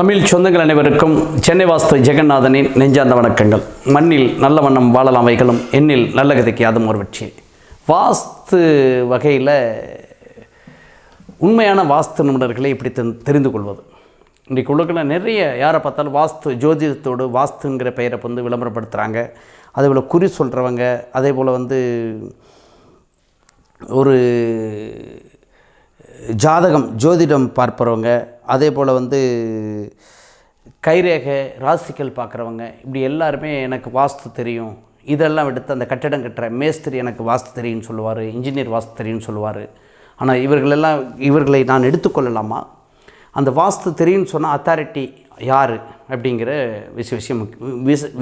தமிழ் சொந்தங்கள் அனைவருக்கும் சென்னை வாஸ்து ஜெகநாதனின் நெஞ்சார்ந்த வணக்கங்கள். மண்ணில் நல்ல வண்ணம் வாழலாம் வைகளும் எண்ணில் நல்ல கதைக்கு அதுவும் ஒரு வெற்றி. வாஸ்து வகையில் உண்மையான வாஸ்து நிபுணர்களை இப்படி தெரி- தெரிந்து கொள்வது. இன்றைக்கு உலகில் நிறைய யாரை பார்த்தாலும் வாஸ்து ஜோதிடத்தோடு வாஸ்துங்கிற பெயரை வந்து விளம்பரப்படுத்துகிறாங்க அதே போல் குறி சொல்கிறவங்க அதே போல் வந்து ஒரு ஜாதகம் ஜோதிடம் பார்ப்பறவங்க அதே போல் வந்து கைரேகை ராசிக்கல் பார்க்குறவங்க இப்படி எல்லாருமே எனக்கு வாஸ்து தெரியும். இதெல்லாம் எடுத்து அந்த கட்டிடம் கட்டுற மேஸ்திரி எனக்கு வாஸ்து தெரியும்னு சொல்லுவார் இன்ஜினியர் வாஸ்து தெரியும்னு சொல்லுவார். ஆனால் இவர்களெல்லாம் இவர்களை நான் எடுத்துக்கொள்ளலாமா? அந்த வாஸ்து தெரியும்னு சொன்னால் அத்தாரிட்டி யார்? அப்படிங்கிற விஷய விஷயம்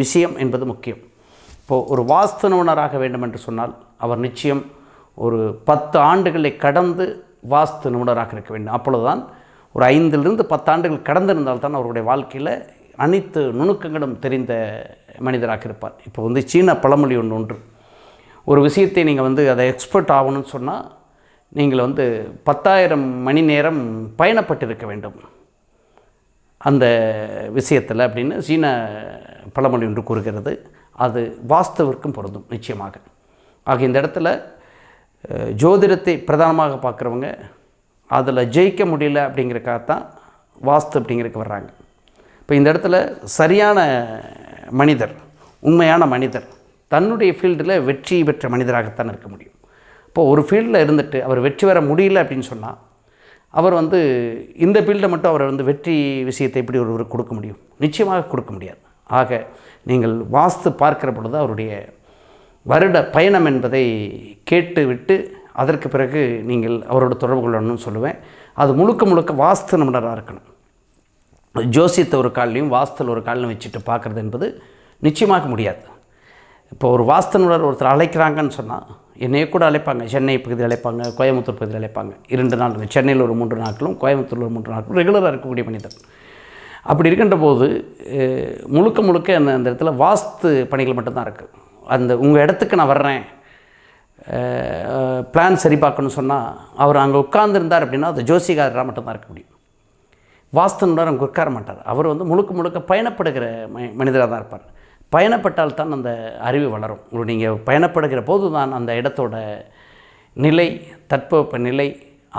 விஷயம் என்பது முக்கியம். இப்போது ஒரு வாஸ்து நிபுணராக வேண்டும் என்று சொன்னால் அவர் நிச்சயம் ஒரு பத்து ஆண்டுகளை கடந்து வாஸ்து நிபுணராக இருக்க வேண்டும். அப்பொழுதுதான் ஒரு ஐந்திலிருந்து பத்தாண்டுகள் கடந்திருந்தால் தான் அவருடைய வாழ்க்கையில் அனைத்து நுணுக்கங்களும் தெரிந்த மனிதராக இருப்பார். இப்போ வந்து சீன பழமொழி ஒன்று ஒன்று ஒரு விஷயத்தை நீங்கள் வந்து அதை எக்ஸ்பர்ட் ஆகணும்னு சொன்னால் நீங்கள் வந்து பத்தாயிரம் மணி நேரம் பயணப்பட்டிருக்க வேண்டும். அந்த விஷயத்தில் அப்படின்னு சீன பழமொழி ஒன்று கூறுகிறது. அது வாஸ்தவிற்கும் பொருந்தும் நிச்சயமாக. ஆக இந்த இடத்துல ஜோதிடத்தை பிரதானமாக பார்க்குறவங்க அதில் ஜெயிக்க முடியல அப்படிங்கிறக்காகத்தான் வாஸ்து அப்படிங்கிறதுக்கு வர்றாங்க. இப்போ இந்த இடத்துல சரியான மனிதர் உண்மையான மனிதர் தன்னுடைய ஃபீல்டில் வெற்றி பெற்ற மனிதராகத்தான் இருக்க முடியும். இப்போது ஒரு ஃபீல்டில் இருந்துட்டு அவர் வெற்றி பெற முடியல அப்படின்னு சொன்னால் அவர் வந்து இந்த ஃபீல்டை மட்டும் அவர் வந்து வெற்றி விஷயத்தை எப்படி ஒருவர் கொடுக்க முடியும்? நிச்சயமாக கொடுக்க முடியாது. ஆக நீங்கள் வாஸ்து பார்க்கிற பொழுது அவருடைய வருட பயணம் என்பதை கேட்டுவிட்டு அதற்கு பிறகு நீங்கள் அவரோட தொடர்பு கொள்ளணும்னு சொல்லுவேன். அது முழுக்க முழுக்க வாஸ்து நிபுணராக இருக்கணும். ஜோசியத்தை ஒரு கால்லையும் வாஸ்தல் ஒரு கால்லையும் வச்சுட்டு பார்க்குறது என்பது நிச்சயமாக முடியாது. இப்போ ஒரு வாஸ்து நிபுணர் ஒருத்தர் அழைக்கிறாங்கன்னு சொன்னால் என்னையே கூட அழைப்பாங்க. சென்னை பகுதியில் அழைப்பாங்க கோயம்புத்தூர் பகுதியில் அழைப்பாங்க. இரண்டு நாள் சென்னையில் ஒரு மூன்று நாட்களும் கோயம்புத்தூரில் ஒரு மூன்று நாட்களும் ரெகுலராக இருக்கக்கூடிய மனிதர். அப்படி இருக்கின்ற போது முழுக்க முழுக்க அந்த அந்த இடத்துல வாஸ்து பணிகள் மட்டும்தான் இருக்குது அந்த உங்கள் இடத்துக்கு நான் வர்றேன் பிளான் சரி பார்க்கணும்னு சொன்னால் அவர் அங்கே உட்கார்ந்துருந்தார் அப்படின்னா அது ஜோசிகாரராக மட்டும்தான் இருக்க முடியும். வாஸ்துனர் அங்கே உட்கார மாட்டார். அவர் வந்து முழுக்க முழுக்க பயணப்படுகிற ம மனிதராக தான் இருப்பார். பயணப்பட்டால் தான் அந்த அறிவு வளரும். நீங்கள் பயணப்படுகிற போது தான் அந்த இடத்தோட நிலை தட்பவெப்ப நிலை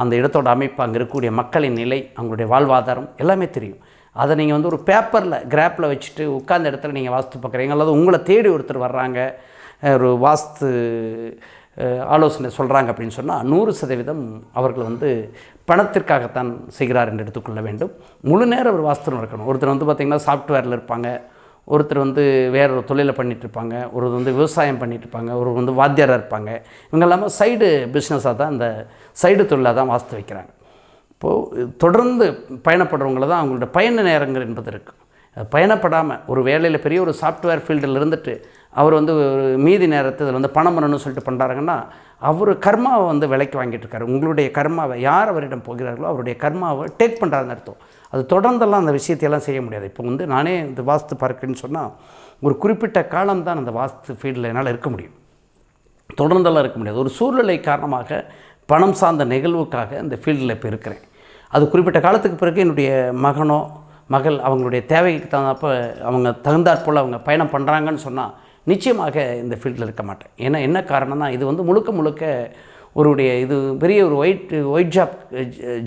அந்த இடத்தோட அமைப்பு அங்கே இருக்கக்கூடிய மக்களின் நிலை அவங்களுடைய வாழ்வாதாரம் எல்லாமே தெரியும். அதை நீங்கள் வந்து ஒரு பேப்பரில் கிராப்பில் வச்சுட்டு உட்கார்ந்த இடத்துல நீங்கள் வாஸ்து பார்க்குறீங்க. அல்லது உங்களை தேடி ஒருத்தர் வர்றாங்க ஒரு வாஸ்து ஆலோசனை சொல்கிறாங்க அப்படின்னு சொன்னால் நூறு சதவீதம் அவர்கள் வந்து பணத்திற்காகத்தான் செய்கிறார் என்று எடுத்துக்கொள்ள வேண்டும். முழு நேரம் ஒரு வாஸ்து இருக்கணும். ஒருத்தர் வந்து பார்த்திங்கன்னா சாஃப்ட்வேரில் இருப்பாங்க. ஒருத்தர் வந்து வேற ஒரு தொழிலை பண்ணிகிட்ருப்பாங்க இருப்பாங்க. ஒரு வந்து விவசாயம் பண்ணிகிட்ருப்பாங்க ஒரு வந்து வாத்தியாராக இருப்பாங்க. இவங்க எல்லாமே சைடு பிஸ்னஸாக தான் இந்த சைடு தொழிலாக தான் வாஸ்து வைக்கிறாங்க. இப்போது தொடர்ந்து பயணப்படுறவங்கள தான் அவங்களோட பயண நேரங்கள் என்பது இருக்குது பயணப்படாமல் ஒரு வேலையில் பெரிய ஒரு சாஃப்ட்வேர் ஃபீல்டில் இருந்துட்டு அவர் வந்து மீதி நேரத்தை இதில் வந்து பணம் பண்ணணும்னு சொல்லிட்டு பண்ணுறாங்கன்னா அவர் கர்மாவை வந்து விலைக்கு வாங்கிட்டு இருக்காரு. உங்களுடைய கர்மாவை யார் அவரிடம் போகிறார்களோ அவருடைய கர்மாவை டேக் பண்ணுறாருன்னு அர்த்தம். அது தொடர்ந்தெல்லாம் அந்த விஷயத்தையெல்லாம் செய்ய முடியாது. இப்போ வந்து நானே இந்த வாஸ்து பார்க்குறேன்னு சொன்னால் ஒரு குறிப்பிட்ட காலம் தான் அந்த வாஸ்து ஃபீல்டில் என்னால் இருக்க முடியும். தொடர்ந்தெல்லாம் இருக்க முடியாது. ஒரு சூழ்நிலை காரணமாக பணம் சார்ந்த நிகழ்வுக்காக இந்த ஃபீல்டில் இப்போ இருக்கிறேன். அது குறிப்பிட்ட காலத்துக்கு பிறகு என்னுடைய மகனோ மகள் அவங்களுடைய தேவைக்கு தகுந்தப்போ அவங்க தகுந்தாற்போல் அவங்க பயணம் பண்ணுறாங்கன்னு சொன்னால் நிச்சயமாக இந்த ஃபீல்டில் இருக்க மாட்டேன். ஏன்னா என்ன காரணம்னா இது வந்து முழுக்க முழுக்க ஒருடைய இது பெரிய ஒரு ஒயிட் ஒயிட் ஜாப்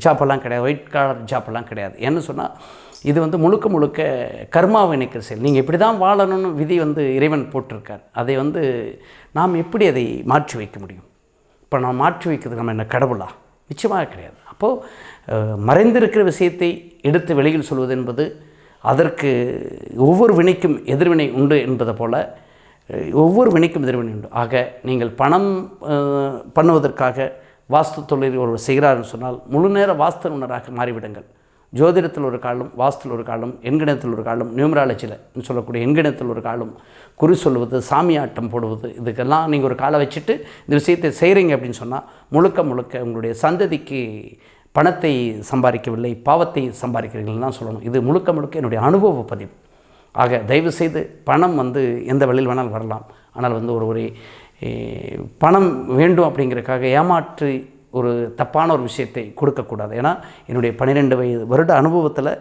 ஜாப்பெல்லாம் கிடையாது. ஒயிட் காலர் ஜாப்பெல்லாம் கிடையாது. என்ன சொன்னால் இது வந்து முழுக்க முழுக்க கர்மாவை இணைக்கிற செயல். நீங்கள் இப்படி தான் வாழணும்னு விதி வந்து இறைவன் போட்டிருக்கார். அதை வந்து நாம் எப்படி அதை மாற்றி வைக்க முடியும்? இப்போ நான் மாற்றி வைக்கிறது நம்ம என்ன கடவுளா? நிச்சயமாக கிடையாது. அப்போது மறைந்திருக்கிற விஷயத்தை எடுத்து வெளியில் சொல்வது என்பது அதற்கு ஒவ்வொரு வினைக்கும் எதிர்வினை உண்டு என்பதை போல் ஒவ்வொரு வினைக்கும் எதிர்வினை உண்டு. ஆக நீங்கள் பணம் பண்ணுவதற்காக வாஸ்து தொழில் ஒருவர் செய்கிறார்னு சொன்னால் முழு நேர வாஸ்து நிபுணராக மாறிவிடுங்கள். ஜோதிடத்தில் ஒரு காலம் வாஸ்துவில் ஒரு காலம் எண்கணத்தில் ஒரு காலம் நியூமராலஜியில் சொல்லக்கூடிய எண்கணத்தில் ஒரு காலம் குறி சொல்வது சாமி ஆட்டம் போடுவது இதுக்கெல்லாம் நீங்கள் ஒரு காலை வச்சுட்டு இந்த விஷயத்தை செய்கிறீங்க அப்படின்னு சொன்னால் முழுக்க முழுக்க உங்களுடைய சந்ததிக்கு பணத்தை சம்பாதிக்கவில்லை பாவத்தை சம்பாதிக்கிறீர்கள் தான் சொல்லணும். இது முழுக்க முழுக்க என்னுடைய அனுபவ பதிவு. ஆக தயவு செய்து பணம் வந்து எந்த வழியில் வேணாலும் வரலாம். ஆனால் வந்து ஒரு ஒரு பணம் வேண்டும் அப்படிங்கிறதுக்காக ஏமாற்றி ஒரு தப்பான ஒரு விஷயத்தை கொடுக்கக்கூடாது. ஏன்னா என்னுடைய பன்னிரெண்டு வயது வருட அனுபவத்தில்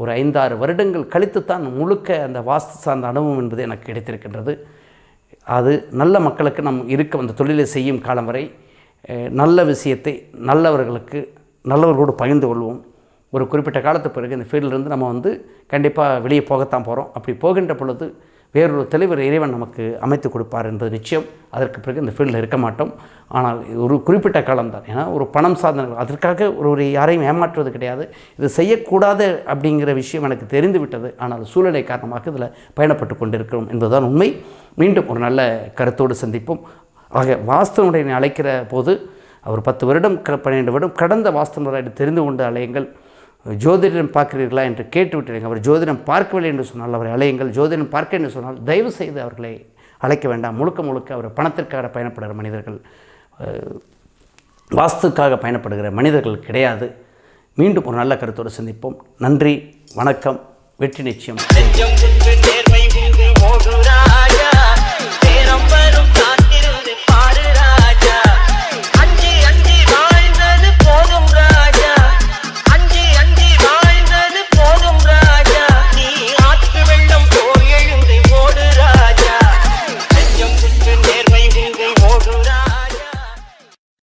ஒரு ஐந்தாறு வருடங்கள் கழித்து தான் முழுக்க அந்த வாஸ்து சார்ந்த அனுபவம் என்பது எனக்கு கிடைத்திருக்கின்றது. அது நல்ல மக்களுக்கு நம் இருக்க அந்த தொழிலை செய்யும் காலம் வரை நல்ல விஷயத்தை நல்லவர்களுக்கு நல்லவர்களோடு பகிர்ந்து கொள்வோம். ஒரு குறிப்பிட்ட காலத்து பிறகு இந்த ஃபீல்டிலிருந்து நம்ம வந்து கண்டிப்பாக வெளியே போகத்தான் போகிறோம் அப்படி போகின்ற பொழுது வேறொரு தெளிவர் இறைவன் நமக்கு அமைத்து கொடுப்பார் என்பது நிச்சயம். அதற்கு பிறகு இந்த ஃபீல்டில் இருக்க மாட்டோம். ஆனால் ஒரு குறிப்பிட்ட காலம்தான் ஏன்னா ஒரு பணம் சார்ந்த அதற்காக ஒரு ஒரு யாரையும் ஏமாற்றுவது கிடையாது. இது செய்யக்கூடாது அப்படிங்கிற விஷயம் எனக்கு தெரிந்து விட்டது. ஆனால் சூழ்நிலை காரணமாக இதில் பயணப்பட்டு கொண்டிருக்கிறோம் என்பதுதான் உண்மை. மீண்டும் ஒரு நல்ல கருத்தோடு சந்திப்போம். ஆக வாஸ்தவனுடைய அழைக்கிற போது அவர் பத்து வருடம் க- பன்னிரண்டு வருடம் கடந்த வாஸ்தவனுடைய தெரிந்து கொண்டு அலையுங்கள். ஜோதிடம் பார்க்கிறீர்களா என்று கேட்டு அவர் ஜோதிடம் பார்க்கவில்லை என்று சொன்னால் அவரை அலையுங்கள். ஜோதிடம் பார்க்க என்று சொன்னால் தயவு செய்து அவர்களை அழைக்க வேண்டாம். முழுக்க முழுக்க அவர் பணத்திற்காக பயணப்படுகிற மனிதர்கள் வாஸ்துக்காக பயணப்படுகிற மனிதர்கள் கிடையாது. மீண்டும் ஒரு நல்ல கருத்தோடு சந்திப்போம். நன்றி வணக்கம் வெற்றி நிச்சயம். நெஞ்சம்